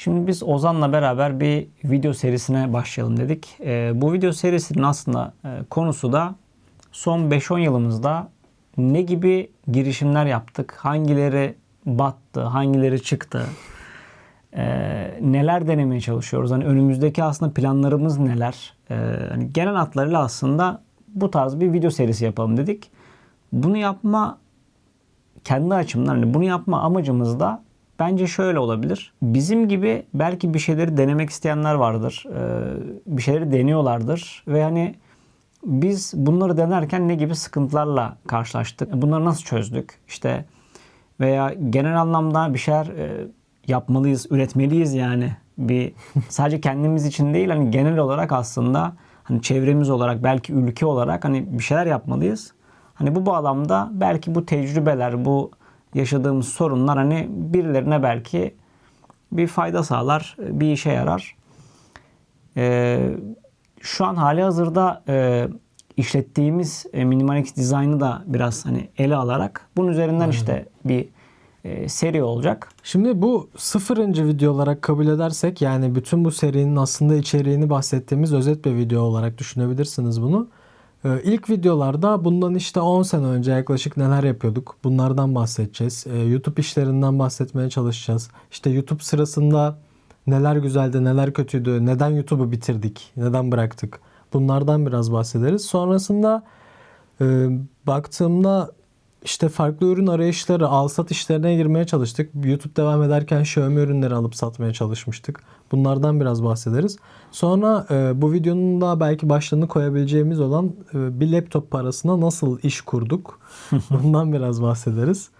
Şimdi biz Ozan'la beraber bir video serisine başlayalım dedik. Ee, bu video serisinin aslında e, konusu da son 5-10 yılımızda ne gibi girişimler yaptık, hangileri battı, hangileri çıktı, e, neler denemeye çalışıyoruz. Hani önümüzdeki aslında planlarımız neler. E, hani genel hatlarıyla aslında bu tarz bir video serisi yapalım dedik. Bunu yapma kendi açımdan hani bunu yapma amacımız da bence şöyle olabilir. Bizim gibi belki bir şeyleri denemek isteyenler vardır. Ee, bir şeyleri deniyorlardır ve hani biz bunları denerken ne gibi sıkıntılarla karşılaştık? Bunları nasıl çözdük? İşte veya genel anlamda bir şeyler e, yapmalıyız, üretmeliyiz yani. Bir sadece kendimiz için değil hani genel olarak aslında hani çevremiz olarak belki ülke olarak hani bir şeyler yapmalıyız. Hani bu bağlamda belki bu tecrübeler, bu yaşadığımız sorunlar hani birilerine belki bir fayda sağlar, bir işe yarar. Ee, şu an hali hazırda e, işlettiğimiz e, Minimalist Design'ı da biraz hani ele alarak bunun üzerinden Aynen. işte bir e, seri olacak. Şimdi bu sıfırıncı video olarak kabul edersek yani bütün bu serinin aslında içeriğini bahsettiğimiz özet bir video olarak düşünebilirsiniz bunu. Ee, İlk videolarda bundan işte 10 sene önce yaklaşık neler yapıyorduk bunlardan bahsedeceğiz. Ee, YouTube işlerinden bahsetmeye çalışacağız. İşte YouTube sırasında neler güzeldi neler kötüydü, neden YouTube'u bitirdik, neden bıraktık bunlardan biraz bahsederiz. Sonrasında e, baktığımda işte farklı ürün arayışları, al sat işlerine girmeye çalıştık. YouTube devam ederken Xiaomi ürünleri alıp satmaya çalışmıştık. Bunlardan biraz bahsederiz. Sonra e, bu videonun da belki başlığını koyabileceğimiz olan e, bir laptop parasına nasıl iş kurduk? Bundan biraz bahsederiz.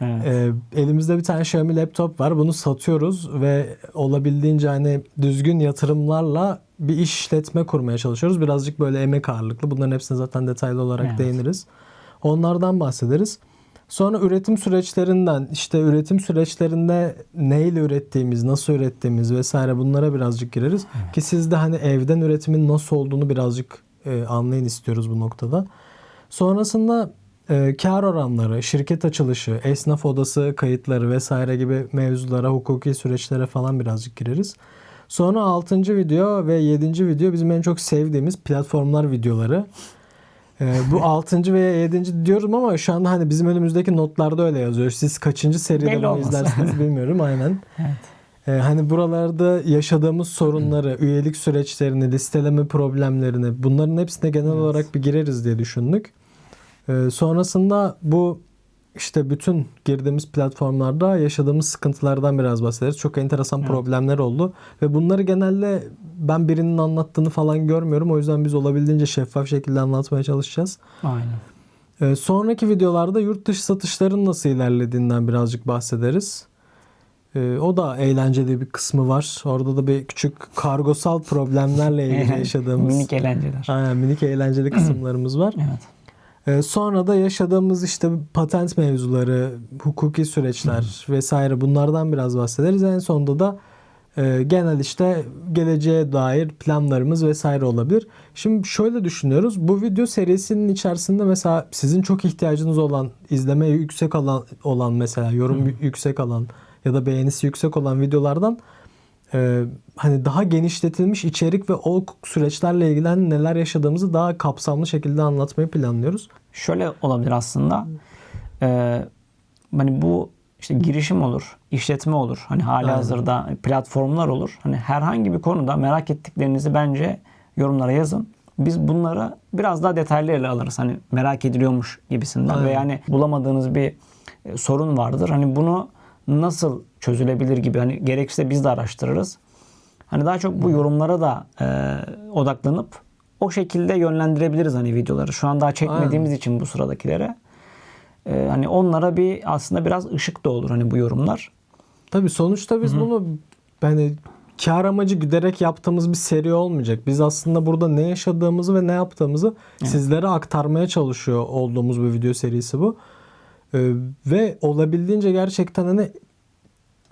Evet. E, elimizde bir tane Xiaomi laptop var. Bunu satıyoruz ve olabildiğince hani düzgün yatırımlarla bir iş işletme kurmaya çalışıyoruz. Birazcık böyle emek ağırlıklı. Bunların hepsine zaten detaylı olarak Evet. değiniriz. Onlardan bahsederiz. Sonra üretim süreçlerinden işte üretim süreçlerinde neyle ürettiğimiz, nasıl ürettiğimiz vesaire bunlara birazcık gireriz. Ki siz de hani evden üretimin nasıl olduğunu birazcık e, anlayın istiyoruz bu noktada. Sonrasında e, kar oranları, şirket açılışı, esnaf odası kayıtları vesaire gibi mevzulara, hukuki süreçlere falan birazcık gireriz. Sonra 6. video ve 7. video bizim en çok sevdiğimiz platformlar videoları. Ee, bu 6. veya 7. diyorum ama şu anda hani bizim önümüzdeki notlarda öyle yazıyor. Siz kaçıncı seride Belli bunu olmaz. izlersiniz bilmiyorum aynen. Evet. Ee, hani buralarda yaşadığımız sorunları, üyelik süreçlerini, listeleme problemlerini bunların hepsine genel Evet. olarak bir gireriz diye düşündük. Ee, sonrasında bu işte bütün girdiğimiz platformlarda yaşadığımız sıkıntılardan biraz bahsederiz. Çok enteresan Evet. problemler oldu ve bunları genelde ben birinin anlattığını falan görmüyorum. O yüzden biz olabildiğince şeffaf şekilde anlatmaya çalışacağız. Aynen. Ee, sonraki videolarda yurt dışı satışların nasıl ilerlediğinden birazcık bahsederiz. Ee, o da eğlenceli bir kısmı var. Orada da bir küçük kargosal problemlerle ilgili yaşadığımız Minik eğlenceler. Aynen, minik eğlenceli kısımlarımız var. Evet. Ee, sonra da yaşadığımız işte patent mevzuları, hukuki süreçler vesaire bunlardan biraz bahsederiz. En sonunda da e, genel işte geleceğe dair planlarımız vesaire olabilir. Şimdi şöyle düşünüyoruz. Bu video serisinin içerisinde mesela sizin çok ihtiyacınız olan, izlemeye yüksek olan, olan mesela yorum yüksek alan ya da beğenisi yüksek olan videolardan e, hani daha genişletilmiş içerik ve o süreçlerle ilgili hani neler yaşadığımızı daha kapsamlı şekilde anlatmayı planlıyoruz. Şöyle olabilir aslında. Ee, hani bu işte girişim olur, işletme olur. Hani hali Aynen. hazırda platformlar olur. Hani herhangi bir konuda merak ettiklerinizi bence yorumlara yazın. Biz bunları biraz daha detaylı ele alırız. Hani merak ediliyormuş gibisinden Aynen. ve yani bulamadığınız bir e, sorun vardır. Hani bunu nasıl çözülebilir gibi hani gerekirse biz de araştırırız. Hani daha çok bu yorumlara da e, odaklanıp o şekilde yönlendirebiliriz hani videoları. Şu an daha çekmediğimiz için bu sıradakilere. E, hani onlara bir aslında biraz ışık da olur hani bu yorumlar. Tabii sonuçta biz bunu hani kar amacı giderek yaptığımız bir seri olmayacak. Biz aslında burada ne yaşadığımızı ve ne yaptığımızı sizlere aktarmaya çalışıyor olduğumuz bir video serisi bu. Ee, ve olabildiğince gerçekten hani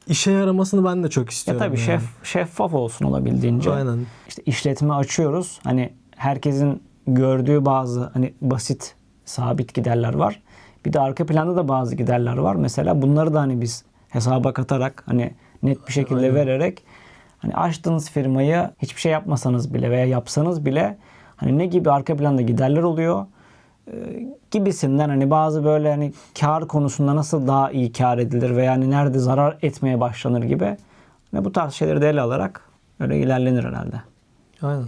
işe yaramasını ben de çok Ya istiyorum. tabii yani. şef şeffaf olsun olabildiğince. Aynen. İşte işletme açıyoruz. Hani herkesin gördüğü bazı hani basit sabit giderler var. Bir de arka planda da bazı giderler var. Mesela bunları da hani biz hesaba katarak hani net bir şekilde Aynen. vererek hani açtığınız firmayı hiçbir şey yapmasanız bile veya yapsanız bile hani ne gibi arka planda giderler oluyor e, gibisinden hani bazı böyle hani kar konusunda nasıl daha iyi kar edilir veya hani nerede zarar etmeye başlanır gibi hani bu tarz şeyleri de ele alarak öyle ilerlenir herhalde. Aynen.